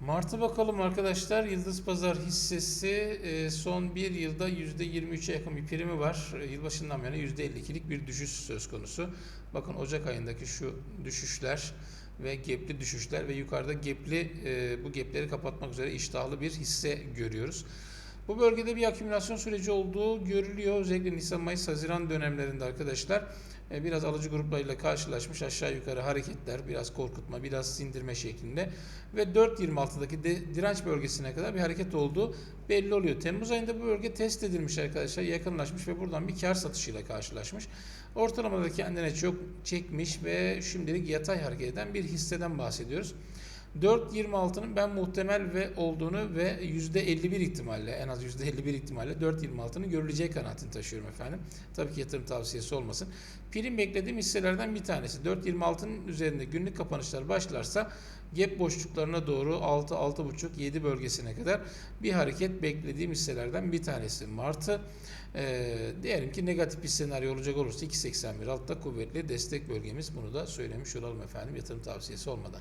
Mart'a bakalım arkadaşlar. Yıldız Pazar hissesi e, son bir yılda %23'e yakın bir primi var. E, Yılbaşından beri %52'lik bir düşüş söz konusu. Bakın Ocak ayındaki şu düşüşler ve gepli düşüşler ve yukarıda gepli e, bu gepleri kapatmak üzere iştahlı bir hisse görüyoruz. Bu bölgede bir akümülasyon süreci olduğu görülüyor. Özellikle Nisan, Mayıs, Haziran dönemlerinde arkadaşlar e, biraz alıcı gruplarıyla karşılaşmış aşağı yukarı hareketler, biraz korkutma, biraz sindirme şeklinde ve 4.26'daki de, direnç bölgesine kadar bir hareket olduğu belli oluyor. Temmuz ayında bu bölge test edilmiş arkadaşlar, yakınlaşmış ve buradan bir kar satışıyla karşılaşmış. Ortalamada kendine çok çekmiş ve şimdilik yatay hareket eden bir hisseden bahsediyoruz. 4.26'nın ben muhtemel ve olduğunu ve %51 ihtimalle en az %51 ihtimalle 4.26'nın görüleceği kanaatini taşıyorum efendim. Tabii ki yatırım tavsiyesi olmasın. Prim beklediğim hisselerden bir tanesi. 4.26'nın üzerinde günlük kapanışlar başlarsa gap boşluklarına doğru 6 6.5 7 bölgesine kadar bir hareket beklediğim hisselerden bir tanesi. Martı ee, diyelim ki negatif bir senaryo olacak olursa 2.81 altta kuvvetli destek bölgemiz. Bunu da söylemiş olalım efendim yatırım tavsiyesi olmadan.